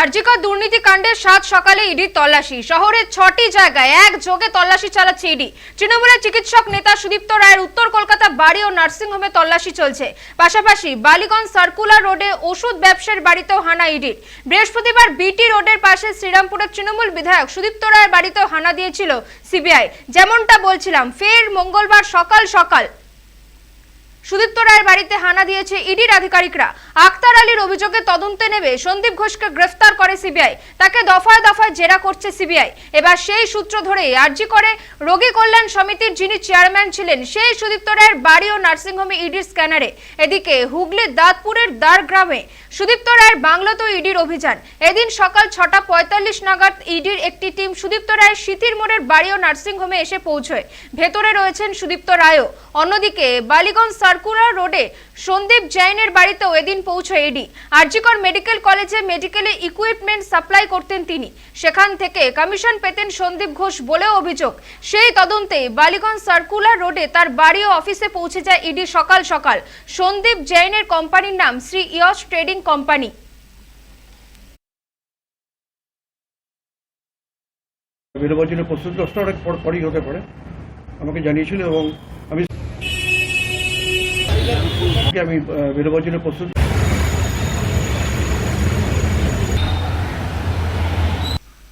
আরজিকর দুর্নীতি কাণ্ডের সাত সকালে ইডির তল্লাশি। শহরের ছটি জায়গায় একযোগে তল্লাশি চালাচ্ছে ইডি। তৃণমূলের চিকিৎসক নেতা সুদীপ্ত রায়ের উত্তর কলকাতা বাড়ি ও নার্সিংহোমে তল্লাশি চলছে। পাশাপাশি বালিগঞ্জ সার্কুলার রোডে ওষুধ ব্যবসার বাড়িতেও হানা ইডির বৃহস্পতিবার বিটি রোডের পাশে শ্রীরামপুরের তৃণমূল বিধায়ক সুদীপ্ত রায়ের বাড়িতেও হানা দিয়েছিল সিবিআই। যেমনটা বলছিলাম, ফের মঙ্গলবার সকাল সকাল সুদীপ্ত রায়ের বাড়িতে হানা দিয়েছে ইডির আধিকারিকরা। আক্তার আলীর অভিযোগে তদন্তে নেবে সন্দীপ ঘোষকে গ্রেফতার করে সিবিআই। তাকে দফায় দফায় জেরা করছে সিবিআই। এবার সেই সূত্র ধরে আর্জি করে রোগী কল্যাণ সমিতির যিনি চেয়ারম্যান ছিলেন, সেই সুদীপ্ত রায়ের বাড়ি ও নার্সিংহোমে ইডির স্ক্যানারে। এদিকে হুগলির দাঁতপুরের দ্বার গ্রামে সুদীপ্ত রায়ের বাংলাতেও ইডির অভিযান। এদিন সকাল ছটা পঁয়তাল্লিশ নাগাদ ইডির একটি টিম সুদীপ্ত রায়ের সিতির মোড়ের বাড়ি ও নার্সিংহোমে এসে পৌঁছয়। ভেতরে রয়েছেন সুদীপ্ত রায়ও। অন্যদিকে বালিগঞ্জ সার্কুলার রোডে সন্দীপ জৈনের বাড়িতেও এদিন পৌঁছয় ইডি আরজিকর মেডিকেল কলেজে মেডিকেলে ইকুইপমেন্ট সাপ্লাই করতেন তিনি। সেখান থেকে কমিশন পেতেন সন্দীপ ঘোষ বলেও অভিযোগ। সেই তদন্তে বালিগঞ্জ সার্কুলার রোডে তার বাড়ি ও অফিসে পৌঁছে যায় ইডি সকাল সকাল। সন্দীপ জৈনের কোম্পানির নাম শ্রী ইয়স ট্রেডিং কোম্পানি। দশটা অনেক পরই হতে পারে। আমাকে জানিয়েছিল এবং আমি আমি আহ, বেরোবার জন্য প্রস্তুত